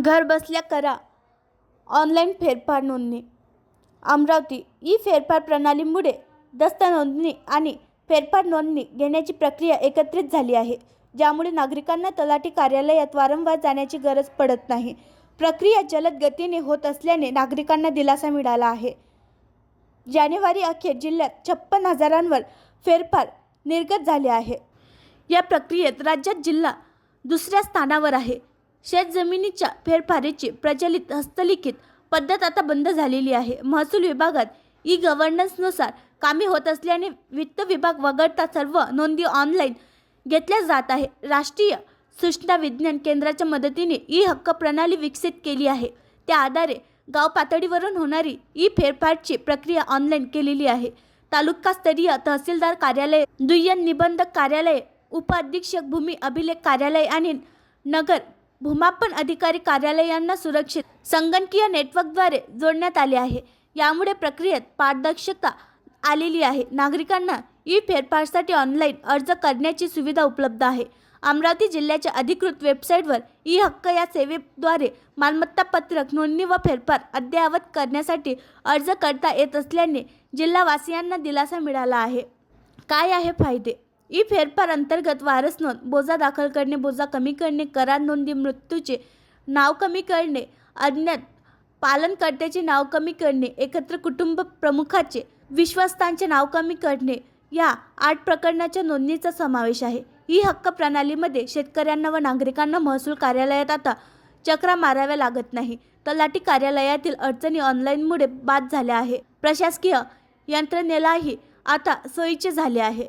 घरबसल्या करा. ऑनलाईन फेरफार नोंदणी. अमरावती ई फेरफार प्रणालीमुळे दस्त नोंदणी आणि फेरफार नोंदणी घेण्याची प्रक्रिया एकत्रित झाली आहे ज्यामुळे नागरिकांना तलाठी कार्यालयात वारंवार जाण्याची गरज पडत नाही. प्रक्रिया जलद गतीने होत असल्याने नागरिकांना दिलासा मिळाला आहे. जानेवारी अखेर जिल्ह्यात छप्पन हजारांवर फेरफार निर्गत झाले आहे. या प्रक्रियेत राज्यात जिल्हा दुसऱ्या स्थानावर आहे. शेतजमिनीच्या फेरफारीची प्रचलित हस्तलिखित पद्धत आता बंद झालेली आहे. महसूल विभागात ई गव्हर्नन्सनुसार कामे होत असल्याने वित्त विभाग वगळता सर्व नोंदी ऑनलाईन घेतल्या जात आहे. राष्ट्रीय सूचना विज्ञान केंद्राच्या मदतीने ई हक्क प्रणाली विकसित केली आहे. त्या आधारे गाव पातळीवरून होणारी ई फेरफारची प्रक्रिया ऑनलाईन केलेली आहे. तालुकास्तरीय तहसीलदार कार्यालय दुय्यम निबंधक कार्यालय उपअधीक्षक भूमी अभिलेख कार्यालय आणि नगर भूमापन अधिकारी कार्यालयांना सुरक्षित संगणकीय नेटवर्कद्वारे जोडण्यात आले आहे. यामुळे प्रक्रियेत पारदर्शकता आलेली आहे. नागरिकांना ई फेरफारसाठी ऑनलाईन अर्ज करण्याची सुविधा उपलब्ध आहे. अमरावती जिल्ह्याच्या अधिकृत वेबसाईटवर ई हक्क या सेवेद्वारे मालमत्ता पत्रक नोंदणी व फेरफार अद्ययावत करण्यासाठी अर्ज करता येत असल्याने जिल्हावासियांना दिलासा मिळाला आहे. काय आहे फायदे? ई फेरफार अंतर्गत वारस नोंद बोजा दाखल करणे बोजा कमी करणे करार नोंदी मृत्यूचे नाव कमी करणे अज्ञात पालनकर्त्याचे नाव कमी करणे एकत्र कुटुंब प्रमुखाचे विश्वस्तांचे नाव कमी करणे या आठ प्रकरणाच्या नोंदणीचा समावेश आहे. ही हक्क प्रणालीमध्ये शेतकऱ्यांना व नागरिकांना महसूल कार्यालयात आता चक्रा माराव्या लागत नाही. तलाठी कार्यालयातील अडचणी ऑनलाईनमुळे बाद झाल्या आहे. प्रशासकीय यंत्रणेलाही आता सोयीचे झाले आहे.